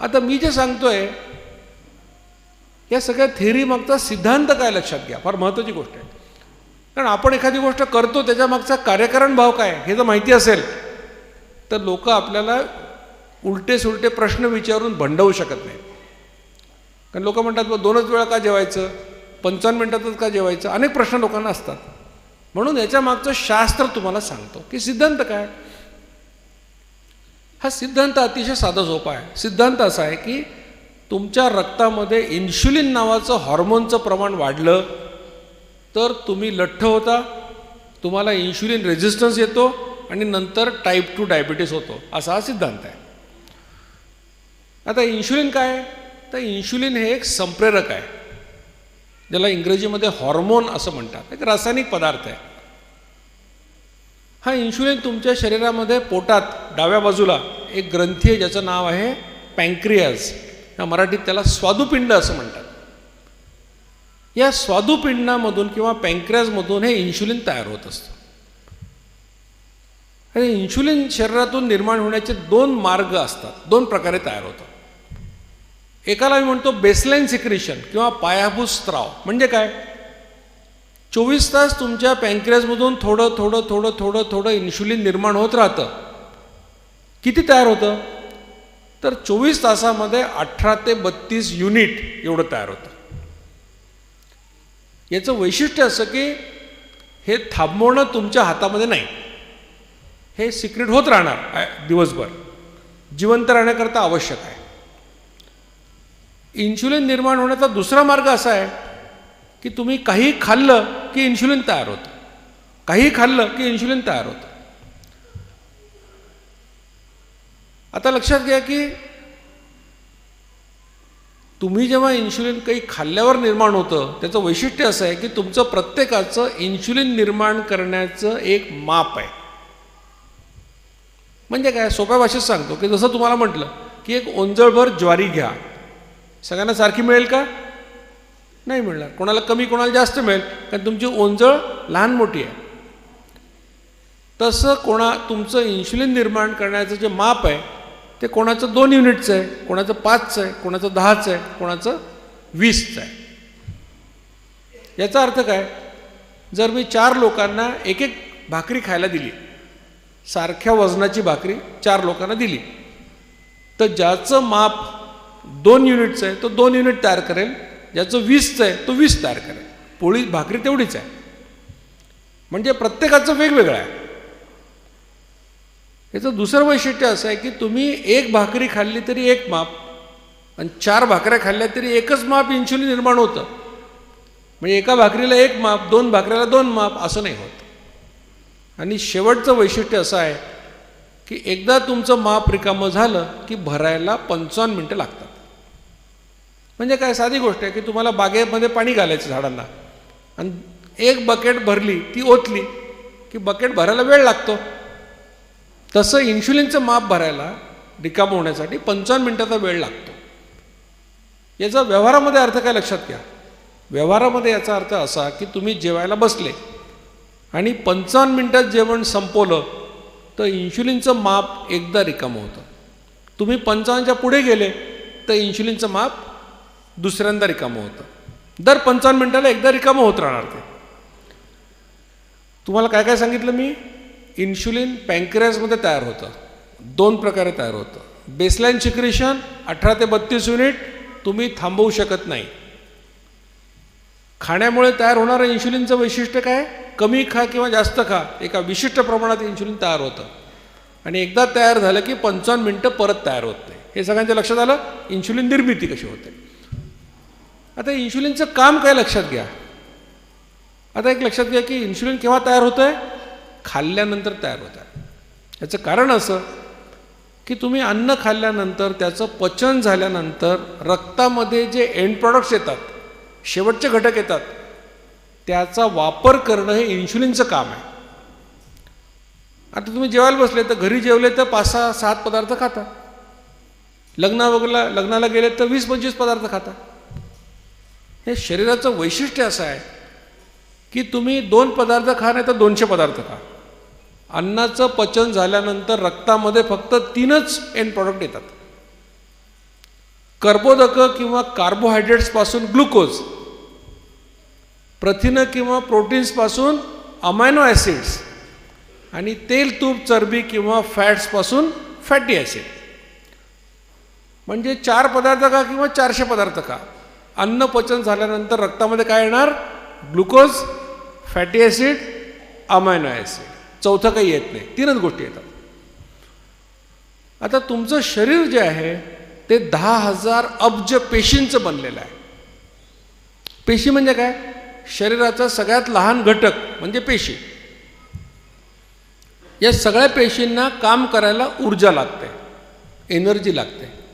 आता मी जे सांगतोय या सगळ्या थेरी मागचा सिद्धांत काय लक्षात घ्या? फार महत्त्वाची गोष्ट आहे. कारण आपण एखादी गोष्ट करतो त्याच्या मागचा कार्यकारण भाव काय? हे जर माहिती असेल तर लोक आपल्याला उलटे सुलटे प्रश्न विचारून भंडवू शकत नाही कारण लोक म्हणतात मग दोनच वेळा का जेवायचं? पंचावन्न मिनिटातच का जेवायचं? अनेक प्रश्न लोकांना असतात. म्हणून याच्या मागचं शास्त्र तुम्हाला सांगतो की सिद्धांत काय? हा सिद्धांत अतिशय साधा सोपा आहे. सिद्धांत असा आहे की तुमच्या रक्तामध्ये इन्शुलिन नावाचं हॉर्मोनचं प्रमाण वाढलं तर तुम्ही लठ्ठ होता तुम्हाला इन्शुलिन रेझिस्टन्स येतो आणि नंतर टाईप टू डायबिटीस होतो. असा हा सिद्धांत आहे. आता इन्शुलिन काय तर इन्शुलिन हे एक संप्रेरक आहे. ज्याला इंग्रजीमध्ये हॉर्मोन असं म्हणतात. एक रासायनिक पदार्थ आहे. हा इन्शुलिन तुमच्या शरीरामध्ये पोटात डाव्या बाजूला एक ग्रंथी आहे ज्याचं नाव आहे पँक्रियाज या मराठीत त्याला स्वादुपिंड असं म्हणतात. या स्वादुपिंडामधून किंवा पँक्रियाजमधून हे इन्शुलिन तयार होत असतं. आणि इन्शुलिन शरीरातून निर्माण होण्याचे दोन मार्ग असतात. दोन प्रकारे तयार होतात. एकाला मी म्हणतो बेसलाईन सिक्रेशन किंवा पायाभूत स्त्राव. म्हणजे काय? चोवीस तास तुमच्या पँक्रियाजमधून थोडं थोडं थोडं थोडं थोडं इन्शुलिन निर्माण होत राहतं. किती तयार होतं? तर चोवीस तासामध्ये अठरा ते बत्तीस युनिट एवढं तयार होतं. याचं वैशिष्ट्य असं की हे थांबवणं तुमच्या हातामध्ये नाही. हे सिक्रेट होत राहणार दिवसभर. जिवंत राहण्याकरता आवश्यक आहे. इन्शुलिन निर्माण होण्याचा दुसरा मार्ग असा आहे की तुम्ही काही खाल्लं की इन्शुलिन तयार होतं. काही खाल्लं की इन्शुलिन तयार होतं. आता लक्षात घ्या की तुम्ही जेव्हा इन्शुलिन काही खाल्ल्यावर निर्माण होतं त्याचं वैशिष्ट्य असं आहे की तुमचं प्रत्येकाचं इन्शुलिन निर्माण करण्याचं एक माप आहे. म्हणजे काय? सोप्या भाषेत सांगतो की जसं तुम्हाला म्हटलं की एक ओंजळभर ज्वारी घ्या. सगळ्यांना सारखी मिळेल का? नाही मिळणार कोणाला कमी कोणाला जास्त मिळेल. कारण तुमची ओंजळ लहान मोठी आहे. तसं कोणा तुमचं इन्शुलिन निर्माण करण्याचं जे माप आहे ते कोणाचं दोन युनिटचं आहे कोणाचं पाचचं आहे कोणाचं दहाचं आहे कोणाचं वीसचं आहे. याचा अर्थ काय? जर मी चार लोकांना एक एक भाकरी खायला दिली सारख्या वजनाची भाकरी चार लोकांना दिली तर ज्याचं माप दोन युनिटचं आहे तो दोन युनिट तयार करेल ज्याचं वीसचं आहे तो वीस तयार करेल. पोळी भाकरी तेवढीच आहे. म्हणजे प्रत्येकाचं वेगवेगळं आहे. याचं दुसरं वैशिष्ट्य असं आहे की तुम्ही एक भाकरी खाल्ली तरी एक माप आणि चार भाकऱ्या खाल्ल्या तरी एकच माप इन्शुलिन निर्माण होतं. म्हणजे एका भाकरीला एक माप दोन भाकऱ्याला दोन माप असं नाही होत. आणि शेवटचं वैशिष्ट्य असं आहे की एकदा तुमचं माप रिकामं झालं की भरायला पंचावन्न मिनटं लागतात. म्हणजे काय साधी गोष्ट आहे की तुम्हाला बागेमध्ये पाणी घालायचं झाडांना. आणि एक बकेट भरली ती ओतली की बकेट भरायला वेळ लागतो. तसं इन्शुलिनचं माप भरायला रिकाम होण्यासाठी पंचावन्न मिनटाचा वेळ लागतो. याचा व्यवहारामध्ये अर्थ काय लक्षात घ्या. व्यवहारामध्ये याचा अर्थ असा की तुम्ही जेवायला बसले आणि पंचावन्न मिनटात जेवण संपवलं तर इन्शुलिनचं माप एकदा रिकामं होतं. तुम्ही पंचावन्नच्या पुढे गेले तर इन्शुलिनचं माप दुसऱ्यांदा रिकामं होतं. दर पंचावन्न मिनटाला एकदा रिकामं होत राहणार ते. तुम्हाला काय काय सांगितलं मी? इन्शुलिन पँक्रियाजमध्ये तयार होतं. दोन प्रकारे तयार होतं. बेसलाईन सिक्रेशन अठरा ते बत्तीस युनिट तुम्ही थांबवू शकत नाही. खाण्यामुळे तयार होणारं इन्शुलिनचं वैशिष्ट्य काय? कमी खा किंवा जास्त खा एका विशिष्ट प्रमाणात इन्शुलिन तयार होतं. आणि एकदा तयार झालं की पंचावन्न मिनटं परत तयार होत नाही. हे सगळ्यांच्या लक्षात आलं? इन्शुलिन निर्मिती कशी होते? आता इन्शुलिनचं काम काय लक्षात घ्या. आता एक लक्षात घ्या की इन्शुलिन केव्हा तयार होतं आहे खाल्ल्यानंतर तयार होत आहे याचं कारण असं की तुम्ही अन्न खाल्ल्यानंतर त्याचं पचन झाल्यानंतर रक्तामध्ये जे एंड प्रॉडक्ट्स येतात शेवटचे घटक येतात त्याचा वापर करणं हे इन्शुलिनचं काम आहे. आता तुम्ही जेवायला बसले तर घरी जेवले तर पाच सहा सात पदार्थ खाता. लग्ना वगैरे लग्नाला गेले तर वीस पंचवीस पदार्थ खाता. हे शरीराचं वैशिष्ट्य असं आहे की तुम्ही दोन पदार्थ खा नाही तर दोनशे पदार्थ खा. अन्नाचं पचन झाल्यानंतर रक्तामध्ये फक्त तीनच एंड प्रॉडक्ट येतात. कर्बोदकं किंवा कार्बोहायड्रेट्सपासून ग्लुकोज प्रथिनं किंवा प्रोटीन्सपासून अमायनो ॲसिड्स आणि तेल तूप चरबी किंवा फॅट्सपासून फॅटी ॲसिड म्हणजे चार पदार्थ का किंवा चारशे पदार्थ का अन्न पचन झाल्यानंतर रक्तामध्ये काय येणार? Glucose fatty acid amino acid. चौथं काही येत नाही. तीनच गोष्टी येतात. आता तुमचं शरीर जे आहे ते दहा हजार अब्ज पेशींचं बनलेलं आहे. पेशी म्हणजे काय? शरीराचा सगळ्यात लहान घटक म्हणजे पेशी. या सगळ्या पेशींना काम करायला ऊर्जा लागते. एनर्जी लागते.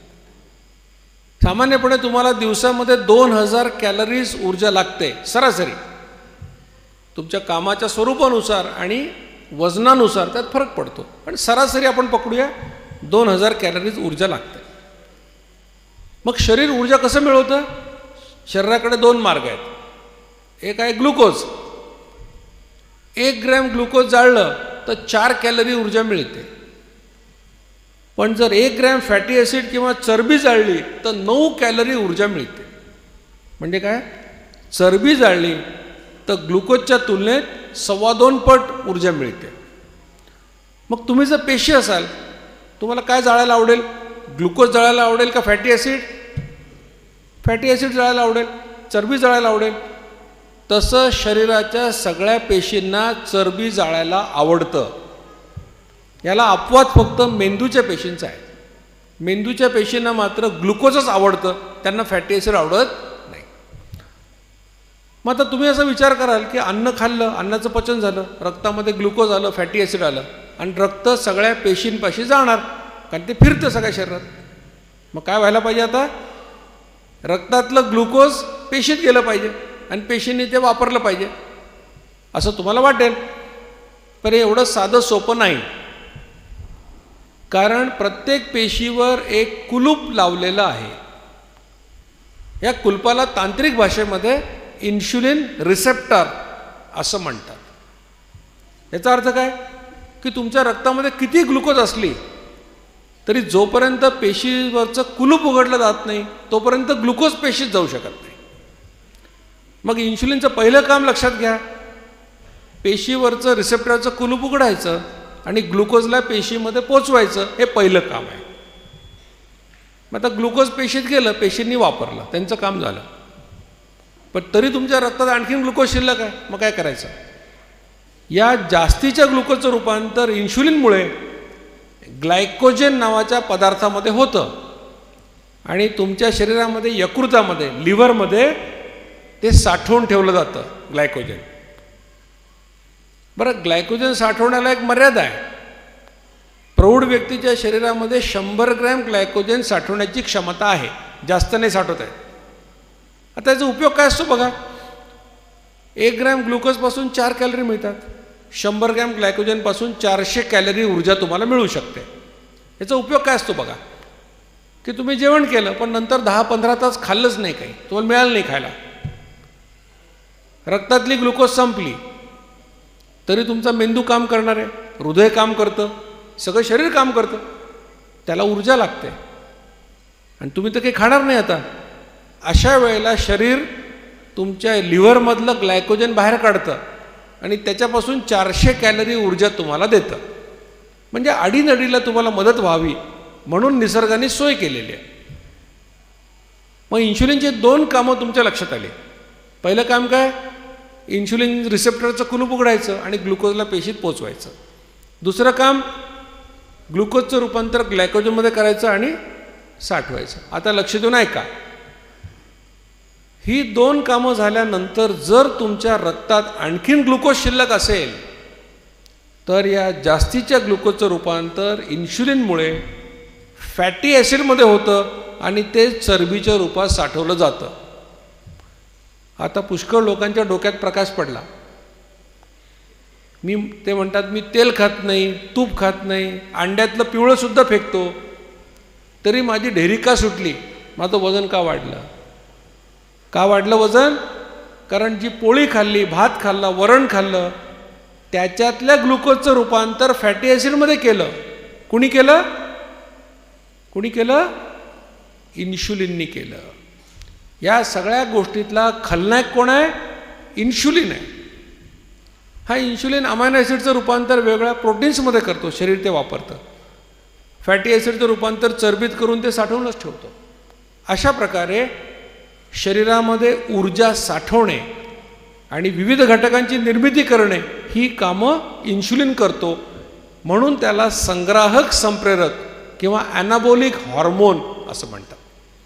सामान्यपणे तुम्हाला दिवसामध्ये दोन हजार कॅलरीज ऊर्जा लागते सरासरी. तुमच्या कामाच्या स्वरूपानुसार आणि वजनानुसार त्यात फरक पडतो. पण सरासरी आपण पकडूया दोन हजार कॅलरीज ऊर्जा लागते. मग शरीर ऊर्जा कसं मिळवतं? शरीराकडे दोन मार्ग आहेत. एक आहे ग्लुकोज. एक ग्रॅम ग्लुकोज जाळलं तर चार कॅलरी ऊर्जा मिळते. पण जर एक ग्रॅम फॅटी ॲसिड किंवा चरबी जाळली तर नऊ कॅलरी ऊर्जा मिळते. म्हणजे काय? चरबी जाळली तर ग्लुकोजच्या तुलनेत सव्वा दोन पट ऊर्जा मिळते. मग तुम्ही जर पेशी असाल तुम्हाला काय जाळायला आवडेल? ग्लुकोज जळायला आवडेल का फॅटी ॲसिड? फॅटी ॲसिड जळायला आवडेल चरबी जळायला आवडेल. तसं शरीराच्या सगळ्या पेशींना चरबी जाळायला आवडतं. याला अपवाद फक्त मेंदूच्या पेशींचा आहे. मेंदूच्या पेशींना मात्र ग्लुकोजच आवडतं त्यांना फॅटी ॲसिड आवडत नाही. मग आता तुम्ही असा विचार कराल की अन्न खाल्लं अन्नाचं पचन झालं रक्तामध्ये ग्लुकोज आलं फॅटी ॲसिड आलं आणि रक्त सगळ्या पेशींपाशी जाणार कारण ते फिरतं सगळ्या शरीरात. मग काय व्हायला पाहिजे आता? रक्तातलं ग्लुकोज पेशीत गेलं पाहिजे आणि पेशींनी ते वापरलं पाहिजे. असं तुम्हाला वाटेल. पण एवढं साधं सोपं नाही. कारण प्रत्येक पेशीवर एक कुलूप लावलेलं आहे. या कुलपाला तांत्रिक भाषेमध्ये इन्शुलिन रिसेप्टर असं म्हणतात. याचा अर्थ काय? की तुमच्या रक्तामध्ये किती ग्लुकोज असली तरी जोपर्यंत पेशीवरचं कुलूप उघडलं जात नाही तोपर्यंत ग्लुकोज पेशीत जाऊ शकत नाही. मग इन्शुलिनचं पहिलं काम लक्षात घ्या. पेशीवरचं रिसेप्टरचं कुलूप उघडायचं आणि ग्लुकोजला पेशीमध्ये पोचवायचं हे पहिलं काम आहे. मग आता ग्लुकोज पेशीत गेलं पेशींनी वापरलं त्यांचं काम झालं. पण तरी तुमच्या रक्तात आणखीन ग्लुकोज शिल्लक आहे मग काय करायचं? या जास्तीच्या ग्लुकोजचं रूपांतर इन्शुलिनमुळे ग्लायकोजेन नावाच्या पदार्थामध्ये होतं. आणि तुमच्या शरीरामध्ये यकृतामध्ये लिव्हरमध्ये ते साठवून ठेवलं जातं ग्लायकोजेन. बरं ग्लायकोजन साठवण्याला एक मर्यादा आहे. प्रौढ व्यक्तीच्या शरीरामध्ये शंभर ग्रॅम ग्लायकोजन साठवण्याची क्षमता आहे. जास्त नाही साठवत आहे. आता याचा उपयोग काय असतो बघा. एक ग्रॅम ग्लुकोजपासून चार कॅलरी मिळतात. शंभर ग्रॅम ग्लायकोजनपासून चारशे कॅलरी ऊर्जा तुम्हाला मिळू शकते. याचा उपयोग काय असतो बघा. की तुम्ही जेवण केलं पण नंतर दहा पंधरा तास खाल्लंच नाही काही. तुम्हाला मिळालं नाही खायला. रक्तातली ग्लुकोज संपली. तरी तुमचा मेंदू काम करणार आहे हृदय काम करतं सगळं शरीर काम करतं. त्याला ऊर्जा लागते. आणि तुम्ही तर काही खाणार नाही आता. अशा वेळेला शरीर तुमच्या लिव्हरमधलं ग्लायकोजन बाहेर काढतं आणि त्याच्यापासून चारशे कॅलरी ऊर्जा तुम्हाला देतं. म्हणजे अडीनडीला तुम्हाला मदत व्हावी म्हणून निसर्गाने सोय केलेली आहे. मग इन्शुलिनचे दोन कामं तुमच्या लक्षात आली. पहिलं काम काय? इन्शुलिन रिसेप्टरचं कुलूप उघडायचं आणि ग्लुकोजला पेशीत पोचवायचं. दुसरं काम ग्लुकोजचं रूपांतर ग्लायकोजनमध्ये करायचं आणि साठवायचं. आता लक्ष देऊन ऐका. ही दोन कामं झाल्यानंतर जर तुमच्या रक्तात आणखीन ग्लुकोज शिल्लक असेल तर या जास्तीच्या ग्लुकोजचं रूपांतर इन्शुलिनमुळे फॅटी ॲसिडमध्ये होतं आणि ते चरबीच्या रूपात साठवलं जातं. आता पुष्कळ लोकांच्या डोक्यात प्रकाश पडला. मी ते म्हणतात मी तेल खात नाही तूप खात नाही अंड्यातलं पिवळंसुद्धा फेकतो. तरी माझी ढेरी का सुटली? माझं वजन का वाढलं? का वाढलं वजन? कारण जी पोळी खाल्ली भात खाल्ला वरण खाल्लं त्याच्यातल्या ग्लुकोजचं रूपांतर फॅटी ॲसिडमध्ये केलं. कुणी केलं? कुणी केलं? इन्शुलिननी केलं. या सगळ्या गोष्टीतला खलनायक कोण आहे? इन्शुलिन आहे. हा इन्शुलिन अमायनो ॲसिडचं रूपांतर वेगळ्या प्रोटीन्समध्ये करतो शरीर ते वापरतं. फॅटी ॲसिडचं रूपांतर चरबीत करून ते साठवूनच ठेवतो. अशा प्रकारे शरीरामध्ये ऊर्जा साठवणे आणि विविध घटकांची निर्मिती करणे ही कामं इन्शुलिन करतो. म्हणून त्याला संग्राहक संप्रेरक किंवा ॲनाबोलिक हॉर्मोन असं म्हणतात.